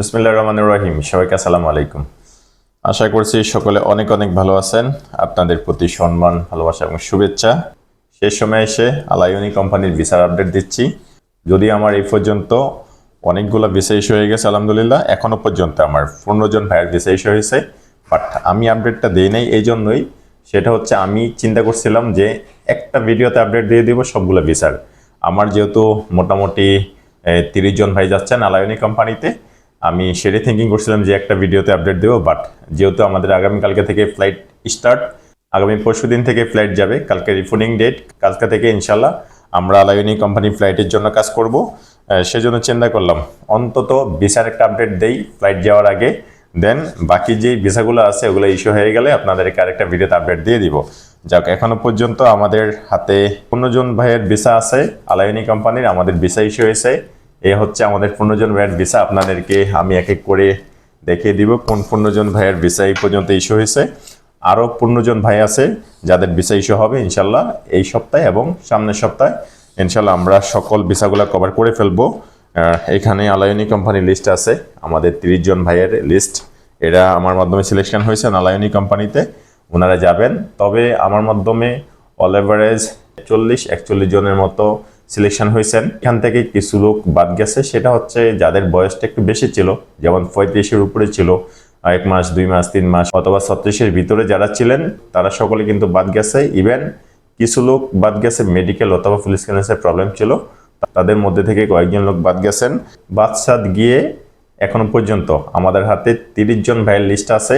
বিসমিল্লা রহমান রহিম। সবাইকে আসসালামু আলাইকুম। আশা করছি সকলে অনেক অনেক ভালো আছেন। আপনাদের প্রতি সম্মান, ভালোবাসা এবং শুভেচ্ছা। শেষ সময় এসে আলাইনি কোম্পানির ভিসার আপডেট দিচ্ছি। যদি আমার এই পর্যন্ত অনেকগুলো ভিসা ইস্যু হয়ে গেছে, আলহামদুলিল্লাহ এখনও পর্যন্ত আমার পনেরো জন ভাইয়ের ভিসা ইস্যু হয়েছে। বাট আমি আপডেটটা দিই নাই এই জন্যই সেটা হচ্ছে আমি চিন্তা করছিলাম যে একটা ভিডিওতে আপডেট দিয়ে দিব সবগুলো ভিসার। আমার যেহেতু মোটামুটি তিরিশ জন ভাই যাচ্ছেন আলায়নি কোম্পানিতে আমি সেটাই থিঙ্কিং করছিলাম যে একটা ভিডিওতে আপডেট দেবো বাট যেহেতু আমাদের আগামীকালকে থেকে ফ্লাইট স্টার্ট আগামী পরশু দিন থেকে ফ্লাইট যাবে, কালকে রিফুডিং ডেট কালকে থেকে ইনশাল্লাহ আমরা আলায়নি কোম্পানি ফ্লাইটের জন্য কাজ করব। সেজন্য চিন্তা করলাম, অন্তত ভিসার একটা আপডেট দেই ফ্লাইট যাওয়ার আগে দেন বাকি যে ভিসাগুলো আছে ওগুলো ইস্যু হয়ে গেলে আপনাদেরকে আরেকটা ভিডিওতে আপডেট দিয়ে দিব। যাক, এখনও পর্যন্ত আমাদের হাতে পনেরো জন ভাইয়ের ভিসা আছে, আলায়নি কোম্পানির আমাদের ভিসা ইস্যু হয়েছে। এ হচ্ছে আমাদের পনেরো জন ভাইয়ের ভিসা। আপনাদেরকে আমি এক এক করে দেখিয়ে দিব কোন পনেরো জন ভাইয়ের ভিসা এই পর্যন্ত ইস্যু হয়েছে। আরও পনেরো জন ভাই আছে যাদের ভিসা ইস্যু হবে ইনশাল্লাহ এই সপ্তাহে এবং সামনের সপ্তাহে। ইনশাল্লাহ আমরা সকল ভিসাগুলো কভার করে ফেলব। এখানে আলায়নি কোম্পানির লিস্ট আছে, আমাদের তিরিশ জন ভাইয়ের লিস্ট। এরা আমার মাধ্যমে সিলেকশন হয়েছে আলায়নি কোম্পানিতে, ওনারা যাবেন। তবে আমার মাধ্যমে অল এভারেজ চল্লিশ, একচল্লিশ জনের মতো সিলেকশন হয়েছেন। এখান থেকে কিছু লোক বাদ গেছে। সেটা হচ্ছে যাদের বয়সটা একটু বেশি ছিল, যেমন পঁয়ত্রিশের উপরে ছিল, এক মাস, দুই মাস, তিন মাস অথবা ছত্রিশের ভিতরে যারা ছিলেন, তারা সকলে কিন্তু বাদ গেছে। ইভেন কিছু লোক বাদ গেছে মেডিকেল অথবা পুলিশ ক্লিয়ারেন্সের প্রবলেম ছিল। তাদের মধ্যে থেকে কয়েকজন লোক বাদ গেছেন। বাদশাদ গিয়ে এখনও পর্যন্ত আমাদের হাতে তিরিশ জন ভাইয়ের লিস্ট আছে,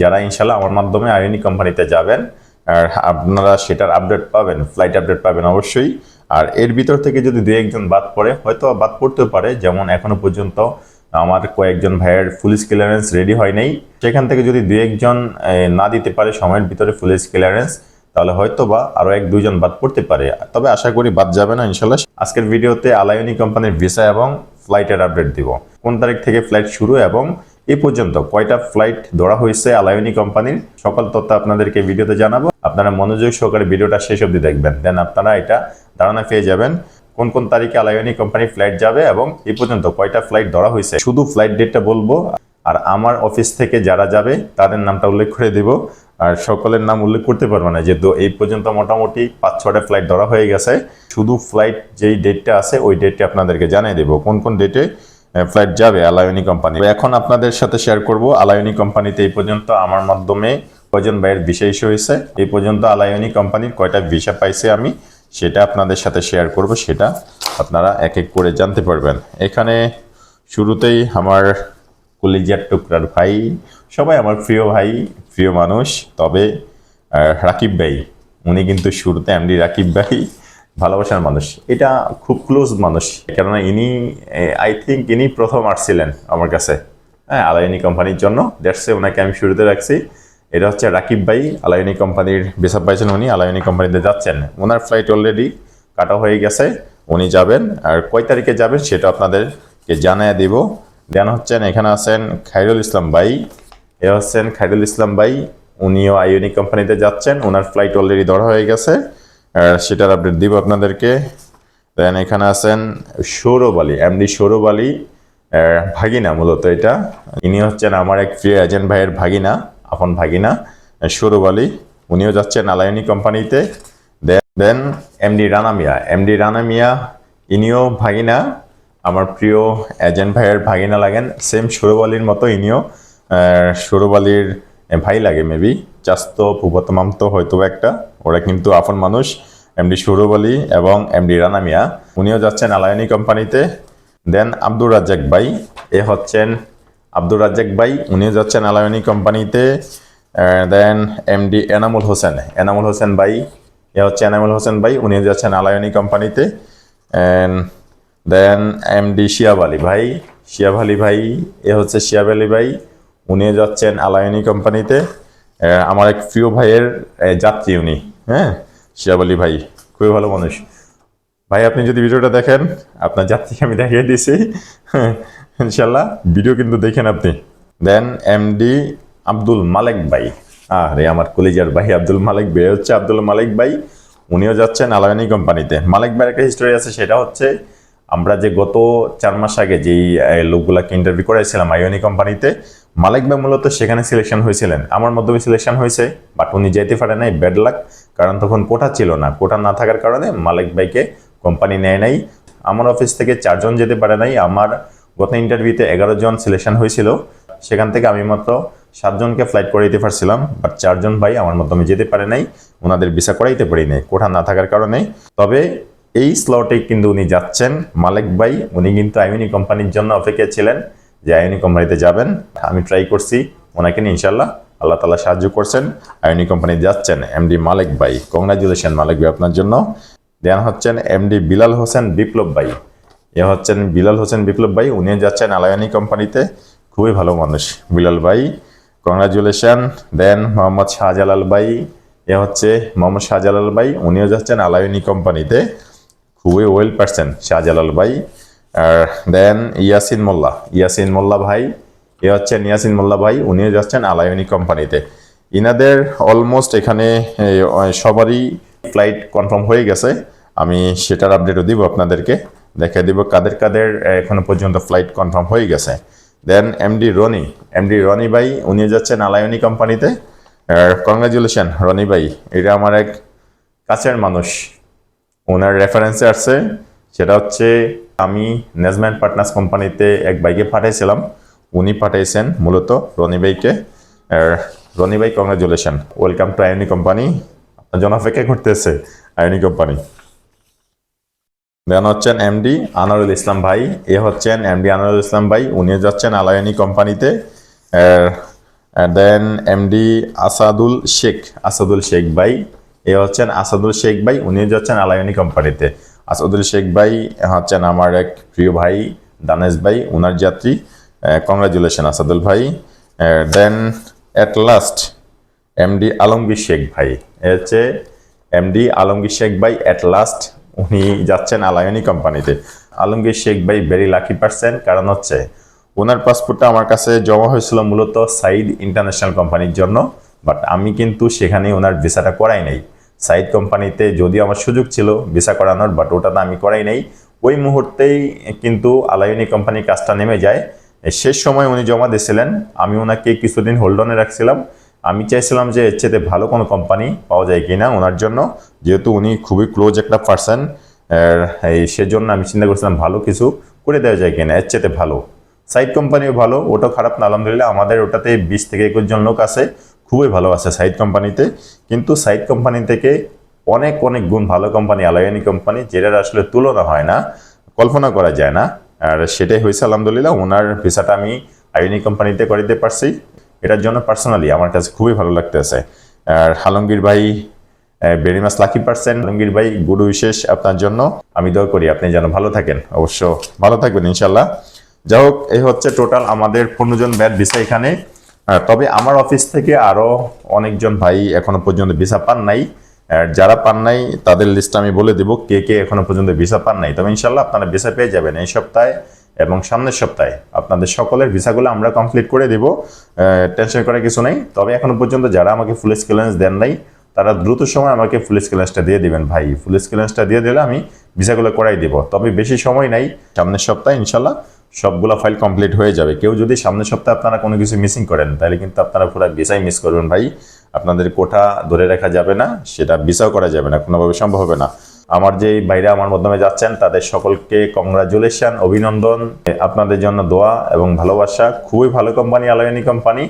যারা ইনশাল্লাহ আমার মাধ্যমে আইনি কোম্পানিতে যাবেন। আর আপনারা সেটার আপডেট পাবেন ফ্লাইট আপডেট পাবেন অবশ্যই। আর এর ভিতর থেকে যদি দু একজন বাদ পড়ে, হয়তো বাদ পড়তেও পারে। যেমন এখনও পর্যন্ত আমার কয়েকজন ভাইয়ের পুলিশ ক্লিয়ারেন্স রেডি হয় নাই। সেখান থেকে যদি দু একজন না দিতে পারে সময়ের ভিতরে পুলিশ ক্লিয়ারেন্স তাহলে হয়তো বা আরও এক দুইজন বাদ পড়তে পারে। তবে আশা করি বাদ যাবে না ইনশাল্লাহ আজকের ভিডিওতে আলায়নি কোম্পানির ভিসা এবং ফ্লাইটের আপডেট দিব। কোন তারিখ থেকে ফ্লাইট শুরু এবং এ পর্যন্ত কয়টা ফ্লাইট ধরা হয়েছে আলায়নি কোম্পানির? সকল তথ্য আপনাদেরকে ভিডিওতে জানাব। আপনারা মনোযোগ সহকারে ভিডিওটা শেষ অবধি দেখবেন। দেন আপনারা এটা ধারণা পেয়ে যাবেন কোন কোন তারিখে আলায়নি কোম্পানি ফ্লাইট যাবে এবং এ পর্যন্ত কয়টা ফ্লাইট ধরা হয়েছে। শুধু ফ্লাইট ডেটটা বলব। আর আমার অফিস থেকে যারা যাবে, তাদের নামটা উল্লেখ করে দিব। আর সকলের নাম উল্লেখ করতে পারব না, যেহেতু এই পর্যন্ত মোটামুটি পাঁচ, ছটা ফ্লাইট ধরা হয়ে গেছে। শুধু ফ্লাইট যেই ডেটটা আছে, ওই ডেটটা আপনাদেরকে জানিয়ে দেবো। কোন কোন ডেটে ফ্লাইট যাবে আলায়নি কোম্পানি এখন আপনাদের সাথে শেয়ার করব আলায়নি কোম্পানিতে এই পর্যন্ত আমার মাধ্যমে কয়জন ভাইয়ের ইস্যু হয়েছে, এই পর্যন্ত আলায়নি কোম্পানির কয়টা ভিসা পাইছে আমি, সেটা আপনাদের সাথে শেয়ার করব, সেটা আপনারা এক এক করে জানতে পারবেন। এখানে শুরুতেই আমার কলিজার টুকরার ভাই, সবাই আমার প্রিয় ভাই, প্রিয় মানুষ, তবে রাকিব ভাই, উনি কিন্তু শুরুতে এমডি রাকিব ভাই। ভালোবাসার মানুষ। এটা খুব ক্লোজ মানুষ। কেননা ইনি আই থিঙ্ক ইনি প্রথম আসছিলেন আমার কাছে। হ্যাঁ আলাইনি কোম্পানির জন্য। দ্যাটসে ওনাকে আমি শুরুতে রাখছি। এটা হচ্ছে রাকিব ভাই আলাইনি কোম্পানির বেসব পাইছেন উনি। আলাইনি কোম্পানিতে যাচ্ছেন। ওনার ফ্লাইট অলরেডি কাটা হয়ে গেছে। উনি যাবেন। আর কয় তারিখে যাবেন সেটা আপনাদেরকে জানিয়ে দিব। দেন হচ্ছেন, এখানে আছেন খাইরুল ইসলাম ভাই। এ হচ্ছেন খাইরুল ইসলাম ভাই। উনিও আইওনি কোম্পানিতে যাচ্ছেন। ওনার ফ্লাইট অলরেডি ধরা হয়ে গেছে। সেটার আপডেট দিব আপনাদেরকে। দেন এখানে আছেন সৌরভ আলী এমডি সৌরভ আলী ভাগিনা মূলত এটা। ইনি হচ্ছেন আমার এক প্রিয় এজেন্ট ভাইয়ের ভাগিনা, আপন ভাগিনা আলী। উনিও যাচ্ছেন আলায়নি কোম্পানিতে। Then MD Rana Mia MD Rana Mia, ইনিও ভাগিনা। আমার প্রিয় এজেন্ট ভাইয়ের ভাগিনা লাগেন সেম সৌরভ আলীর মতো ইনিও আলীর ভাই লাগে মেবি চাস্তো ফুফতো মামতো হয়তো একটা। ওরা কিন্তু আপন মানুষ, এমডি সৌরভ আলী এবং এমডি রানা মিয়া। উনিও যাচ্ছেন আলায়নি কোম্পানিতে। দেন আব্দুর রাজ্জাক ভাই, এ হচ্ছেন আব্দুর রাজ্জাক ভাই, উনিও যাচ্ছেন আলায়নি কোম্পানিতে। দেন এমডি এনামুল হোসেন এনামুল হোসেন ভাই, এ হচ্ছে এনামুল হোসেন ভাই, উনিও যাচ্ছেন আলায়নি কোম্পানিতে। দেন এমডি শিয়াব আলী ভাই, শিয়াব আলী ভাই, এ হচ্ছে শিয়াব আলী ভাই, উনিও যাচ্ছেন আলায়নি কোম্পানিতে। আমার এক প্রিয় ভাইয়ের যাত্রী উনি হ্যাঁ? শিয়াব আলী ভাই, খুবই ভালো মানুষ। ভাই, আপনি যদি ভিডিওটা দেখেন, আপনার যাত্রীকে আমি দেখিয়ে দিয়েছি। ইনশাল্লাহ ভিডিও কিন্তু দেখেন আপনি। দেন এমডি আব্দুল মালেক ভাই। আরে আমার কলিজার ভাই আব্দুল মালেক ভাই হচ্ছে আব্দুল মালেক ভাই। উনিও যাচ্ছেন আলায়নি কোম্পানিতে। মালেক ভাইয়ের একটা হিস্টোরি আছে, সেটা হচ্ছে, আমরা যে গত চার মাস আগে যেই লোকগুলাকে ইন্টারভিউ করেছিলাম আইওনি কোম্পানিতে মালিক ভাই মূলত সেখানে সিলেকশন হয়েছিলেন। আমার মাধ্যমে সিলেকশন হয়েছে বাট উনি যেতে পারে নাই ব্যাড লাক কারণ তখন কোটা ছিল না। কোটা না থাকার কারণে মালিক ভাইকে কোম্পানি নেয় নাই। আমার অফিস থেকে চারজন যেতে পারে নাই। আমার গত ইন্টারভিউতে এগারো জন সিলেকশন হয়েছিল। সেখান থেকে আমি মাত্র সাতজনকে ফ্লাইট করে দিতে পারছিলাম বাট চারজন ভাই আমার মাধ্যমে যেতে পারে নাই, ওনাদের ভিসা করাইতে পারি নাই। কোঠা না থাকার কারণে। তবে এই স্লটে কিন্তু উনি যাচ্ছেন। মালিক ভাই, উনি কিন্তু আইউনি কোম্পানির জন্য অপেক্ষা ছিলেন। যে আইউনি কোম্পানিতে যাবেন, আমি ট্রাই করছি। ওনাকে নিয়ে ইনশাল্লাহ আল্লাহ তালা সাহায্য করছেন। আইউনি কোম্পানি যাচ্ছেন এমডি মালিক ভাই। কংগ্রাচুলেশন মালিক ভাই আপনার জন্য। দেন হচ্ছেন এমডি বিলাল হোসেন বিপ্লব ভাই। এ হচ্ছেন বিলাল হোসেন বিপ্লব ভাই, উনিও যাচ্ছেন আলায়ানি কোম্পানিতে। খুবই ভালো মানুষ বিলাল ভাই। কংগ্রাচুলেশন দেন মোহাম্মদ শাহজালাল ভাই। এ হচ্ছে মোহাম্মদ শাহজালাল ভাই, উনিও যাচ্ছেন আলায়নি কোম্পানিতে। খুবই ওয়েল পারসন শাহজালাল ভাই। আর দেন ইয়াসিন মোল্লা। ইয়াসিন মোল্লা ভাই, এ হচ্ছেন ইয়াসিন মোল্লা ভাই, উনিও যাচ্ছেন আলায়নি কোম্পানিতে। ইনাদের অলমোস্ট এখানে সবারই ফ্লাইট কনফার্ম হয়ে গেছে। আমি সেটার আপডেটও দিব আপনাদেরকে। দেখে দিব কাদের কাদের এখনও পর্যন্ত ফ্লাইট কনফার্ম হয়ে গেছে। Then MD Rony MD Rony ভাই উনি যাচ্ছেন আলায়নি কোম্পানিতে। কংগ্রাচুলেশন রনি ভাই। এটা আমার এক কাছের মানুষ। ওনার রেফারেন্সে আসছে। সেটা হচ্ছে আমি নেজম্যান পার্টনার্স কোম্পানিতে এক বাইকে পাঠিয়েছিলাম উনি পাঠিয়েছেন মূলত রনি বাইকে রনি ভাই congratulation welcome to Ayni company আপনার জন্য আয়নি কোম্পানি দেন হচ্ছেন এমডি আনারুল ইসলাম ভাই। এ হচ্ছেন এমডি আনারুল ইসলাম ভাই। উনিও যাচ্ছেন আলায়নি কোম্পানিতে দেন এমডি আসাদুল শেখ আসাদুল শেখ ভাই। এ হচ্ছেন আসাদুল শেখ ভাই। উনিও যাচ্ছেন আলায়নি কোম্পানিতে আসাদুল শেখ ভাই হচ্ছেন আমার এক প্রিয় ভাই, দানেশ ভাই ওনার যাত্রী। কংগ্রাচুলেশন আসাদুল ভাই। Then at last MD Alamgir Sheikh ভাই। হচ্ছে এমডি আলমগীর শেখ ভাই অ্যাট লাস্ট উনি যাচ্ছেন আলায়নি কোম্পানিতে। আলমগীর শেখ ভাই ভেরি লাকি পার্সন কারণ হচ্ছে ওনার পাসপোর্টটা আমার কাছে জমা হয়েছিল মূলত সাইদ ইন্টারন্যাশনাল কোম্পানির জন্য বাট আমি কিন্তু সেখানে ওনার ভিসাটা করাই নাই। সাইদ কোম্পানিতে যদিও আমার সুযোগ ছিল ভিসা করানোর বাট ওটাতে আমি করাই নাই। ওই মুহূর্তেই কিন্তু আলায়নি কোম্পানির কাজটা নেমে যায়। শেষ সময় উনি জমা দিয়েছিলেন। আমি ওনাকে কিছুদিন হোল্ড অনে রাখছিলাম। আমি চাইছিলাম যে এর চেয়ে ভালো কোনো কোম্পানি পাওয়া যায় কিনা ওনার জন্য। যেহেতু উনি খুবই ক্লোজ একটা পার্সন এই সেজন্য আমি চিন্তা করছিলাম ভালো কিছু করে দেওয়া যায় কিনা, এর চেয়ে ভালো। সাইড কোম্পানিও ভালো, ওটাও খারাপ না, আলহামদুলিল্লাহ। আমাদের ওটাতে বিশ থেকে একুশ জন লোক আছে। খুবই ভালো আছে সাইড কোম্পানিতে কিন্তু সাইড কোম্পানি থেকে অনেক অনেক গুণ ভালো কোম্পানি আলায়ানি কোম্পানি যেটার আসলে তুলনা হয় না, কল্পনা করা যায় না। আর সেটাই হয়েছে, আলহামদুলিল্লাহ, ওনার ভিসাটা আমি আইনি কোম্পানিতে করে দিতে পারছি। এটার জন্য পার্সোনালি আমার কাছে খুবই ভালো লাগতেছে। আর আলমগীর ভাই very much lucky person Alamgir ভাই, গুরু বিশেষ আপনার জন্য। আমি দোয়া করি আপনি যেন ভালো থাকেন। অবশ্য ভালো থাকবেন ইনশাল্লাহ যাই হোক, এই হচ্ছে টোটাল আমাদের পনেরো জন ব্যাট ভিসা এখানে। তবে আমার অফিস থেকে আরও অনেকজন ভাই এখনও পর্যন্ত ভিসা পান নাই। যারা পান নাই, তাদের লিস্ট আমি বলে দেব কে কে এখনও পর্যন্ত ভিসা পান নাই। তবে ইনশাল্লাহ আপনারা ভিসা পেয়ে যাবেন এই সপ্তাহে এবং সামনের সপ্তাহে। আপনাদের সকলের ভিসাগুলো আমরা কমপ্লিট করে দেব টেনশন করার কিছু নেই। তবে এখনও পর্যন্ত যারা আমাকে ফুল ক্লিয়ারেন্স দেন নাই, তারা দ্রুত সময় আমাকে ফুল ক্লিয়ারেন্সটা দিয়ে দিবেন ভাই। ফুল ক্লিয়ারেন্সটা দিয়ে দিলে আমি ভিসাগুলো করাই দিব। তবে বেশি সময় নাই, সামনের সপ্তাহে ইনশাল্লাহ সবগুলো ফাইল কমপ্লিট হয়ে যাবে। কেউ যদি সামনের সপ্তাহে আপনারা কোনো কিছু মিসিং করেন, তাহলে কিন্তু আপনারা পুরো ভিসাই মিস করবেন ভাই। আপনাদের কোঠা ধরে রাখা যাবে না, সেটা ভিসাও করা যাবে না, কোনোভাবে সম্ভব হবে না। আমার যে বাইরে আমার মাধ্যমে যাচ্ছেন, তাদের সকলকে কংগ্রাচুলেশন অভিনন্দন। আপনাদের জন্য দোয়া এবং ভালোবাসা। খুবই ভালো কোম্পানি আলায়নি কোম্পানি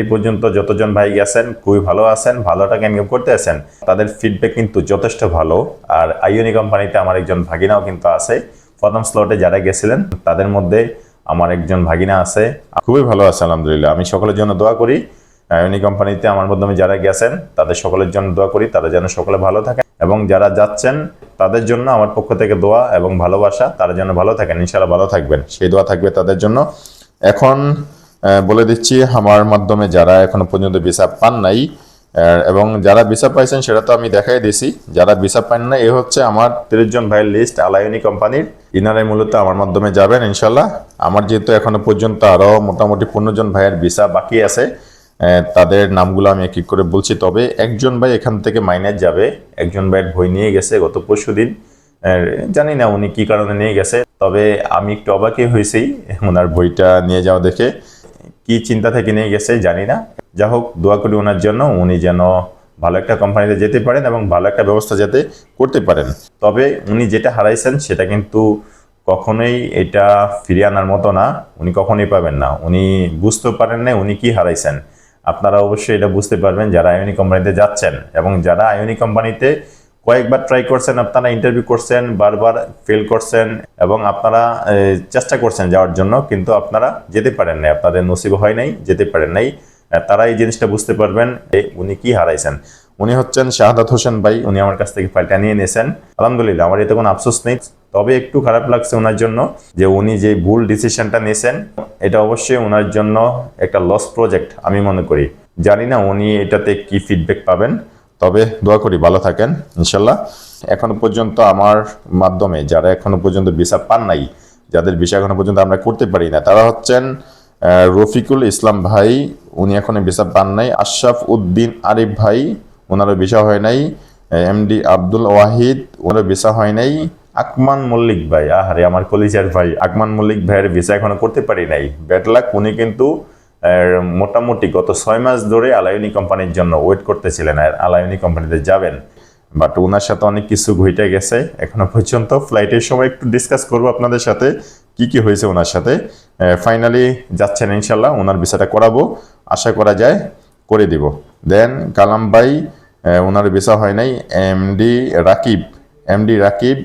এই পর্যন্ত যতজন ভাই গেছেন, খুবই ভালো আছেন ভালো টাকা করতে আছেন। তাদের ফিডব্যাক কিন্তু যথেষ্ট ভালো। আর আইওনি কোম্পানিতে আমার একজন ভাগিনাও কিন্তু আছে। প্রথম স্লটে যারা গেছিলেন, তাদের মধ্যে আমার একজন ভাগিনা আছে। খুবই ভালো আছে, আলহামদুলিল্লাহ। আমি সকলের জন্য দোয়া করি। আয়নি কোম্পানিতে আমার মাধ্যমে যারা গেছেন, তাদের সকলের জন্য দোয়া করি। তারা যেন সকলে ভালো থাকেন এবং যারা যাচ্ছেন, তাদের জন্য আমার পক্ষ থেকে দোয়া এবং ভালোবাসা। তারা যেন ভালো থাকেন, ইনশাআল্লাহ ভালো থাকবেন। সেই দোয়া থাকবে তাদের জন্য। এখন বলে দিচ্ছি, আমার মাধ্যমে যারা এখনও পর্যন্ত ভিসা পান নাই এবং যারা ভিসা পাইছেন, সেটা তো আমি দেখাই দিছি। যারা ভিসা পান না এ হচ্ছে আমার তিরিশ জন ভাইয়ের লিস্ট আলায়নি কোম্পানির ইনারাই মূলত আমার মাধ্যমে যাবেন ইনশাল্লাহ আমার যেহেতু এখনও পর্যন্ত আরও মোটামুটি পনেরো জন ভাইয়ের ভিসা বাকি আছে তাদের নামগুলো আমি এক করে বলছি। তবে একজন ভাই এখান থেকে মাইনাস যাবে, একজন ভাইয়ের বই নিয়ে গেছে গত পরশু দিন। জানি না উনি কি কারণে নিয়ে গেছে, তবে আমি একটু অবাকই হয়েছি ওনার বইটা নিয়ে যাওয়া দেখে। কি চিন্তা থেকে নিয়ে গেছে জানি না। যা হোক, দোয়া করি ওনার জন্য, উনি যেন ভালো একটা কোম্পানিতে যেতে পারেন এবং ভালো একটা ব্যবস্থা যাতে করতে পারেন। তবে উনি যেটা হারাইছেন, সেটা কিন্তু কখনোই এটা ফিরিয়ে আনার মতো না। উনি কখনোই পাবেন না। উনি বুঝতে পারেন না উনি কি হারাইছেন। আপনারা অবশ্যই এটা বুঝতে পারবেন যারা আইওনি কোম্পানিতে যাচ্ছেন এবং যারা আইওনি কোম্পানিতে কয়েকবার ট্রাই করছেন, আপনারা ইন্টারভিউ করছেন, বারবার ফেল করছেন এবং আপনারা চেষ্টা করছেন যাওয়ার জন্য, কিন্তু আপনারা যেতে পারেন নাই, আপনাদের নসিব হয় নাই, যেতে পারেন নাই। তারা এই জিনিসটা বুঝতে পারবেন উনি কি হারাইছেন। উনি হচ্ছেন শাহাদাত হোসেন ভাই, উনি আমার কাছ থেকে ফাইলটা নিয়ে নিয়েছেন। আলহামদুলিল্লাহ, আমার এতে কোনো আফসোস নেই। তবে একটু খারাপ লাগছে ওনার জন্য যে উনি যে ভুল ডিসিশনটা নিয়েছেন, এটা অবশ্যই ওনার জন্য একটা লস প্রজেক্ট আমি মনে করি। জানি না উনি এটাতে কি ফিডব্যাক পাবেন। তবে দোয়া করি, ভালো থাকেন, ইনশাল্লাহ। এখনও পর্যন্ত আমার মাধ্যমে যারা এখনও পর্যন্ত ভিসা পান নাই, যাদের ভিসা এখনও পর্যন্ত আমরা করতে পারি না, তারা হচ্ছেন রফিকুল ইসলাম ভাই, উনি এখনও ভিসা পান নাই। আশরাফ উদ্দিন আরিফ ভাই, ওনারও ভিসা হয় নাই। এমডি আব্দুল ওয়াহিদ, ওনারও ভিসা হয় নাই। আকমান মল্লিক ভাই, আহারে, আমার কলিজার ভাই, আকমান মল্লিক ভাইয়ের ভিসা এখনও করতে পারি নাই। ব্যাড লাক, উনি কিন্তু মোটামুটি গত ছয় মাস ধরে আলায়নি কোম্পানির জন্য ওয়েট করতেছিলেন আর আলায়নি কোম্পানিতে যাবেন। বাট ওনার সাথে অনেক কিছু ঘটে গেছে। এখনও পর্যন্ত ফ্লাইটের সময় একটু ডিসকাস করব আপনাদের সাথে, কি কি হয়েছে ওনার সাথে। ফাইনালি যাচ্ছেন ইনশাল্লাহ ওনার ভিসাটা করাবো। আশা করা যায় করে দিব। দেন কালাম ভাই ওনার ভিসা হয় নাই। এমডি রাকিব এমডি রাকিব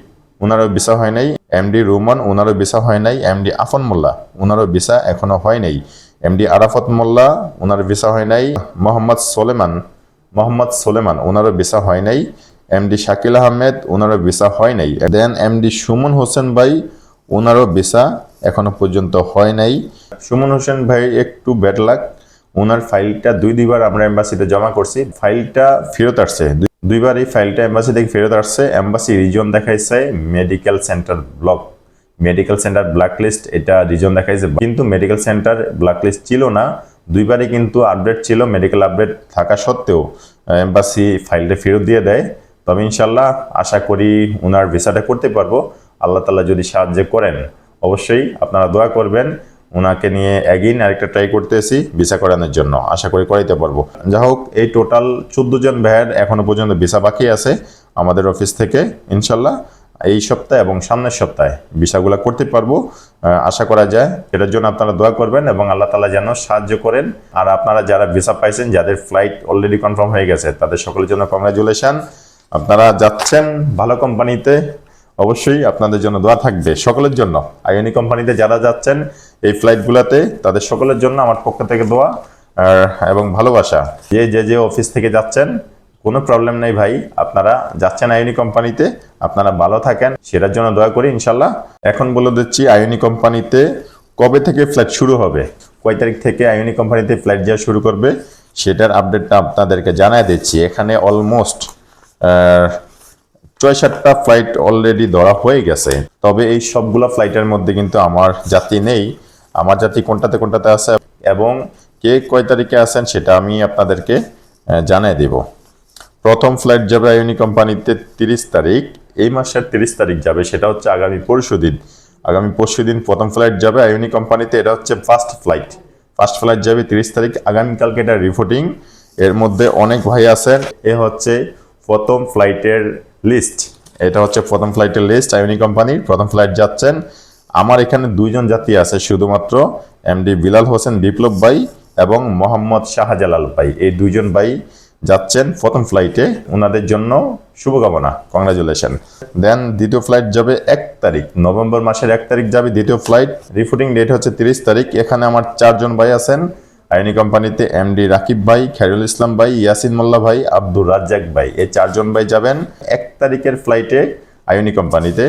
ওনারও ভিসা হয় নাই। এমডি রুমান ওনারও ভিসা হয় নাই। এমডি আফন মোল্লা ওনারও ভিসা এখনও হয় নাই। এমডি আরাফত মোল্লা ওনার ভিসা হয় নাই। মোহাম্মদ সোলেমান মোহাম্মদ সোলেমান, ওনারও ভিসা হয় নাই। এমডি শাকিল আহমেদ, ওনারও ভিসা হয় নাই। দেন এমডি সুমন হোসেন ভাই, ওনারও ভিসা এখনও পর্যন্ত হয় নাই। সুমন হোসেন ভাই, একটু ব্যাড লাক ওনার ফাইলটা দুই, দুইবার আমরা এম্বাসিতে জমা করছি। ফাইলটা ফেরত আসছে। দুই- দুইবার এই ফাইলটা এম্বাসি থেকে ফেরত আসছে। এম্বাসি রিজন দেখাইছে medical centre block medical centre black list এটা রিজন দেখাইছে। কিন্তু মেডিকেল সেন্টার ব্ল্যাক লিস্ট ছিল না। দুইবারই কিন্তু আপডেট ছিল মেডিকেল আপডেট থাকা সত্ত্বেও। এম্বাসি ফাইলটা ফেরত দিয়ে দেয়। তবে ইনশাল্লাহ আশা করি ওনার ভিসাটা করতে পারব। আল্লাহ তালা যদি সাহায্য করেন, অবশ্যই আপনারা দোয়া করবেন। ওনাকে নিয়ে এগিন আরেকটা ট্রাই করতেছি ভিসা করানোর জন্য। আশা করি করাইতে পারব। যা হোক, এই টোটাল চোদ্দ জন ভাইয়ের এখনও পর্যন্ত ভিসা বাকি আছে আমাদের অফিস থেকে। ইনশাল্লাহ এই সপ্তাহে এবং সামনের সপ্তাহে ভিসাগুলো করতে পারব। আশা করা যায় এটার জন্য আপনারা দোয়া করবেন এবং আল্লাহ তালা যেন সাহায্য করেন। আর আপনারা যারা ভিসা পাইছেন, যাদের ফ্লাইট অলরেডি কনফার্ম হয়ে গেছে, তাদের সকলের জন্য কংগ্রাচুলেশন আপনারা যাচ্ছেন ভালো কোম্পানিতে অবশ্যই আপনাদের জন্য দোয়া থাকবে সকলের জন্য। আইএনই কোম্পানিতে যারা যাচ্ছেন এই ফ্লাইটগুলোতে তাদের সকলের জন্য আমার পক্ষ থেকে দোয়া এবং ভালোবাসা। যে যে যে অফিস থেকে যাচ্ছেন কোনো প্রবলেম নেই ভাই। আপনারা যাচ্ছেন আইনি কোম্পানিতে, আপনারা ভালো থাকেন। সেটার জন্য দয়া করি, ইনশাল্লাহ। এখন বলে দিচ্ছি আইনি কোম্পানিতে কবে থেকে ফ্লাইট শুরু হবে? কয় তারিখ থেকে আইনি কোম্পানিতে ফ্লাইট যাওয়া শুরু করবে? সেটার আপডেটটা আপনাদেরকে জানাই দিচ্ছি। এখানে অলমোস্ট ছয় সাতটা ফ্লাইট অলরেডি ধরা হয়ে গেছে। তবে এই সবগুলো ফ্লাইটের মধ্যে কিন্তু আমার জাতি নেই। আমার জাতি কোনটাতে কোনটাতে আছে এবং কে কয় তারিখে আছেন সেটা আমি আপনাদেরকে জানিয়ে দেব। প্রথম ফ্লাইট যাবে আইনি কোম্পানিতে তিরিশ তারিখ। এই মাসের তিরিশ তারিখ যাবে, সেটা হচ্ছে আগামী পরশু দিন। আগামী পরশু দিন প্রথম ফ্লাইট যাবে আইনি কোম্পানিতে, এটা হচ্ছে ফার্স্ট ফ্লাইট। ফার্স্ট ফ্লাইট যাবে তিরিশ তারিখ, আগামীকালকে এটা রিপোর্টিং। এর মধ্যে অনেক ভাই আছেন, এ হচ্ছে প্রথম ফ্লাইটের লিস্ট। এটা হচ্ছে প্রথম ফ্লাইটের লিস্ট আইনি কোম্পানির, প্রথম ফ্লাইট যাচ্ছেন। আমার এখানে দুইজন যাত্রী আছে, শুধুমাত্র এমডি বিলাল হোসেন বিপ্লব ভাই এবং মোহাম্মদ শাহজালাল ভাই। এই দুইজন ভাই যাচ্ছেন প্রথম ফ্লাইটে ওনাদের জন্য শুভকামনা কংগ্রাচুলেশন দেন দ্বিতীয় ফ্লাইট যাবে এক তারিখ, নভেম্বর মাসের এক তারিখ যাবে দ্বিতীয় ফ্লাইট রিপোর্টিং ডেট হচ্ছে তিরিশ তারিখ। এখানে আমার চারজন ভাই আছেন, আইনি কোম্পানিতে এমডি রাকিব ভাই, খায়রুল ইসলাম ভাই, ইয়াসিন মোল্লা ভাই, আব্দুর রাজ্জাক ভাই। এই চারজন ভাই যাবেন এক তারিখের ফ্লাইটে আইনি কোম্পানিতে।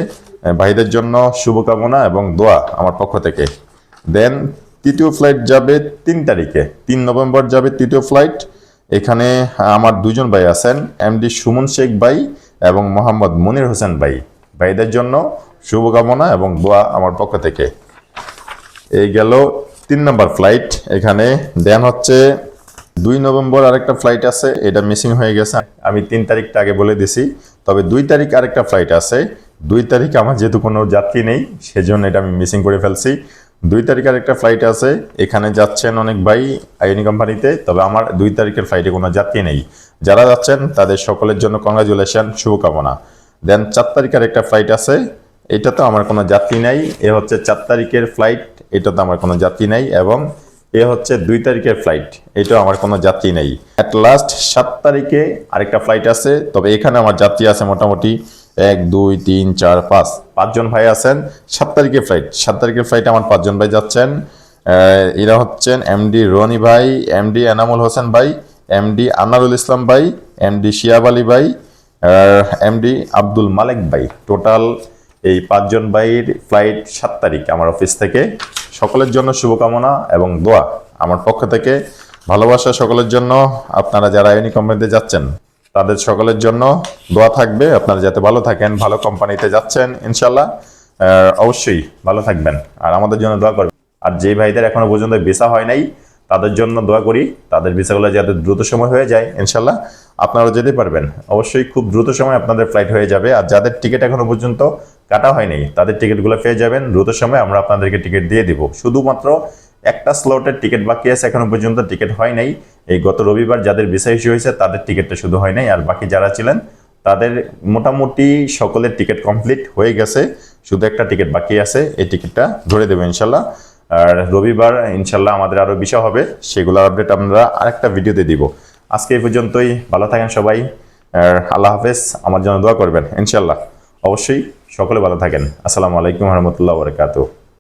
ভাইদের জন্য শুভকামনা এবং দোয়া আমার পক্ষ থেকে। দেন তৃতীয় ফ্লাইট যাবে তিন তারিখে, তিন নভেম্বর যাবে তৃতীয় ফ্লাইট এখানে আমার দুজন ভাই আছেন, এমডি সুমন শেখ ভাই এবং মোহাম্মদ মনির হোসেন ভাই। ভাইদের জন্য শুভকামনা এবং দোয়া আমার পক্ষ থেকে। এই গেল তিন নম্বর ফ্লাইট। এখানে দেন হচ্ছে দুই নভেম্বর আরেকটা ফ্লাইট আছে, এটা মিসিং হয়ে গেছে। আমি তিন তারিখটা আগে বলে দিছি, তবে দুই তারিখ আরেকটা ফ্লাইট আছে। দুই তারিখ আমার যেহেতু কোনো যাত্রী নেই, সেজন্য এটা আমি মিসিং করে ফেলছি। দুই তারিখের একটা ফ্লাইট আছে। এখানে যাচ্ছেন অনেক ভাই আইনি কোম্পানিতে তবে আমার দুই তারিখের ফ্লাইটে কোনো যাত্রী নেই। যারা যাচ্ছেন, তাদের সকলের জন্য কংগ্রাচুলেশন শুভকামনা। দেন চার তারিখের একটা ফ্লাইট আছে, এটা তো আমার কোনো যাত্রী নাই। এ হচ্ছে চার তারিখের ফ্লাইট এটা তো আমার কোনো যাত্রী নাই। এবং এ হচ্ছে দুই তারিখের ফ্লাইট এটাও আমার কোনো যাত্রী নেই। অ্যাট লাস্ট সাত তারিখে আরেকটা ফ্লাইট আছে, তবে এখানে আমার যাত্রী আছে মোটামুটি এক, দুই, তিন, চার, পাঁচ। পাঁচজন ভাই আছেন। সাত তারিখের ফ্লাইট সাত তারিখের ফ্লাইটে আমার পাঁচজন ভাই যাচ্ছেন। এরা হচ্ছেন এমডি রনি ভাই এমডি এনামুল হোসেন ভাই এমডি আনারুল ইসলাম ভাই এমডি শিয়াব আলী ভাই এমডি আব্দুল মালেক ভাই। টোটাল এই পাঁচজন ভাইয়ের ফ্লাইট সাত তারিখ আমার অফিস থেকে। সকলের জন্য শুভকামনা এবং দোয়া। আমার পক্ষ থেকে ভালোবাসা সকলের জন্য। আপনারা যারা আইনি কোম্পানিতে যাচ্ছেন তাদের সকলের জন্য দোয়া থাকবে। আপনারা যাতে ভালো থাকেন, ভালো কোম্পানিতে যাচ্ছেন ইনশাল্লাহ অবশ্যই ভালো থাকবেন। আর আমাদের জন্য দোয়া করবেন। আর যে ভাইদের এখনও পর্যন্ত ভিসা হয় নাই, তাদের জন্য দোয়া করি। তাদের ভিসাগুলো যাতে দ্রুত সময় হয়ে যায় ইনশাল্লাহ আপনারা যেতে পারবেন। অবশ্যই খুব দ্রুত সময় আপনাদের ফ্লাইট হয়ে যাবে। আর যাদের টিকিট এখনও পর্যন্ত কাটা হয়নি, তাদের টিকিটগুলো পেয়ে যাবেন। দ্রুত সময় আমরা আপনাদেরকে টিকিট দিয়ে দিব। শুধুমাত্র একটা স্লটের টিকিট বাকি আছে, এখনও পর্যন্ত টিকিট হয় নাই। এই গত রবিবার যাদের ভিসা ইস্যু হয়েছে, তাদের টিকিটটা শুধু হয় নাই। আর বাকি যারা ছিলেন, তাদের মোটামুটি সকলের টিকিট কমপ্লিট হয়ে গেছে। শুধু একটা টিকিট বাকি আছে, এই টিকিটটা ধরে দেবো ইনশাল্লাহ। আর রবিবার ইনশাল্লাহ আমাদের আরও বিষয় হবে, সেগুলোর আপডেট আমরা আরেকটা ভিডিওতে দিব। আজকে এই পর্যন্তই, ভালো থাকেন সবাই। আর আল্লাহ হাফেজ, আমার জন্য দোয়া করবেন, ইনশাল্লাহ। অবশ্যই সকলে ভালো থাকেন। আসসালামু আলাইকুম রহমতুল্লাহ বরকাতু